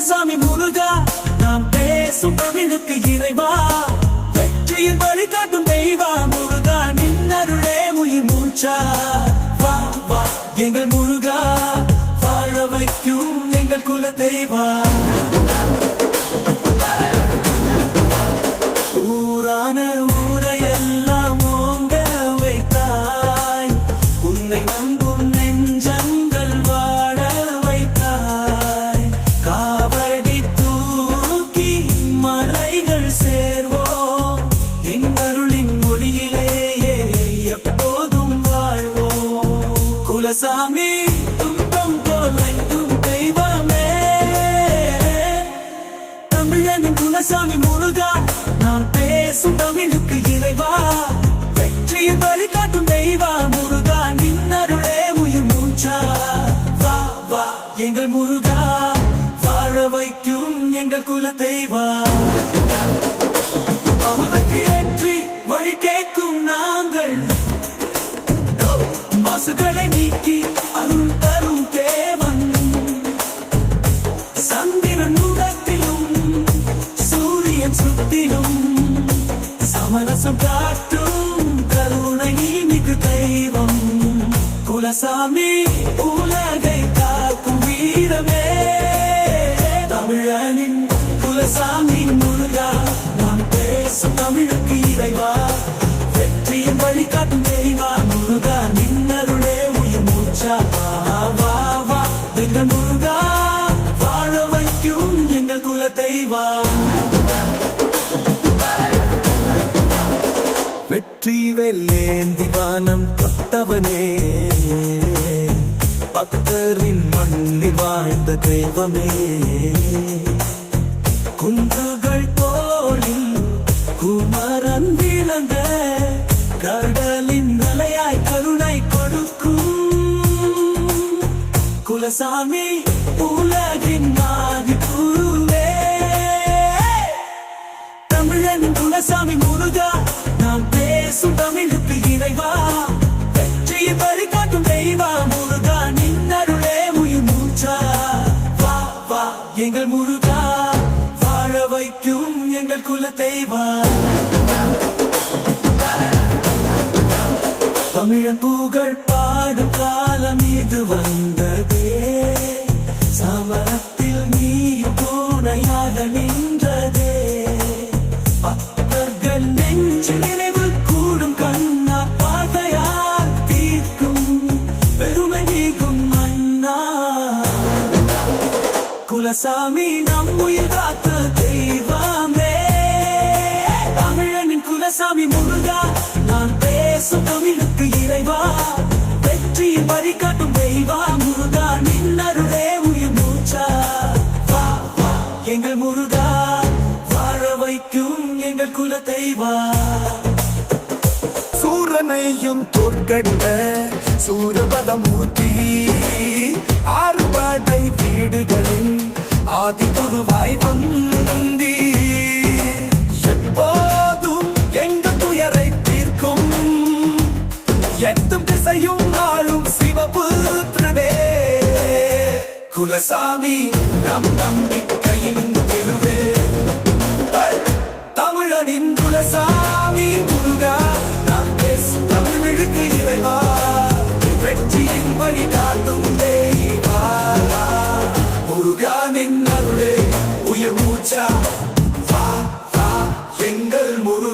குலசாமி முருகா நாம் பேசும் தமிழுக்கு இறைவா. வெற்றியில் வழிகாட்டும் தெய்வா முருகா நின்னருளே உயிர் மூச்சா. வா வா எங்கள் முருகா வாழ வைக்கும் எங்கள் குல தெய்வா ஊரான ஊரையெல்லாம் குலசாமி வெற்றி வெல்லேந்தி வானம் தொட்டவனே. பக்தரின் மண்ணில் வாழ்ந்த தெய்வமே. குன்றுகள் தோளில் குமரன் விளங்க கடலின் அலையாய் கருணை கொடுக்கும். குலசாமி உலகின் நாதி குருவே. தமிழன் குலசாமி முருகா பேசும் தமிழுக்கு இறைவா. வெற்றியை வழிகாட்டும் தெய்வா முருகா நின்னருளே உயிர் மூச்சா. வா வா எங்கள் முருகா. வாழ வைக்கும் எங்கள் குல தெய்வா தமிழன் புகழ் பாடும் காலம் இது வந்ததே. சமரத்தில் குலசாமி நம் உயிர் காத்த தெய்வமே. தமிழனின் குலசாமி முருகா நான் பேசும் தமிழுக்கு இறைவா. வெற்றியின் வழிகாட்டும் தெய்வா முருகா நின்னருளே உயிர் மூச்சா. வா வா எங்கள் முருகா வாழ வைக்கும் எங்கள் குல தெய்வா. சூரனையும் தோற்கண்ட சூரபதமூர்த்தி ஆறுபடை வீடுகளின் ஆதி குருவாய் வந்தி. எப்போதும் எங்க துயரை தீர்க்கும்? எத்தும் திசையும் ஆளும் சிவபுத்திரனே. குலசாமி நம் நம்பிக்கையின் திருவே. தமிழனின் குலசாமி முருகா நாம் பேசும் தமிழுக்கு இறைவா.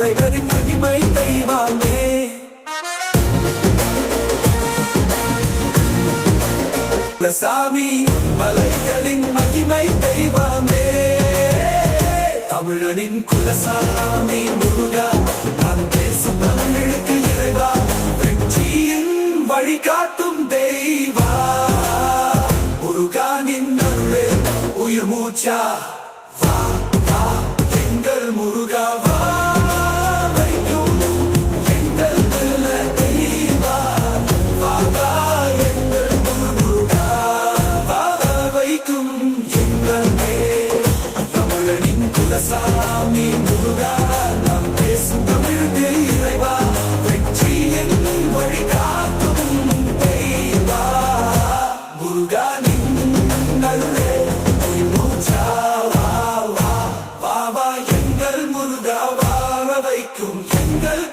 மலைகளின் மகிமை தெய்வாமே. சாமி மலைகளின் மகிமை தெய்வாமே. தமிழனின் குலசாமி முருகா நான் பேசும் தமிழுக்கு இறைவா வெற்றியின் வழிகாட்டும் தெய்வா. முருகானின் நின் உயிர் மூச்சா வா. முருகாவா எங்கள் முருகாவா வைக்கும் எங்கள்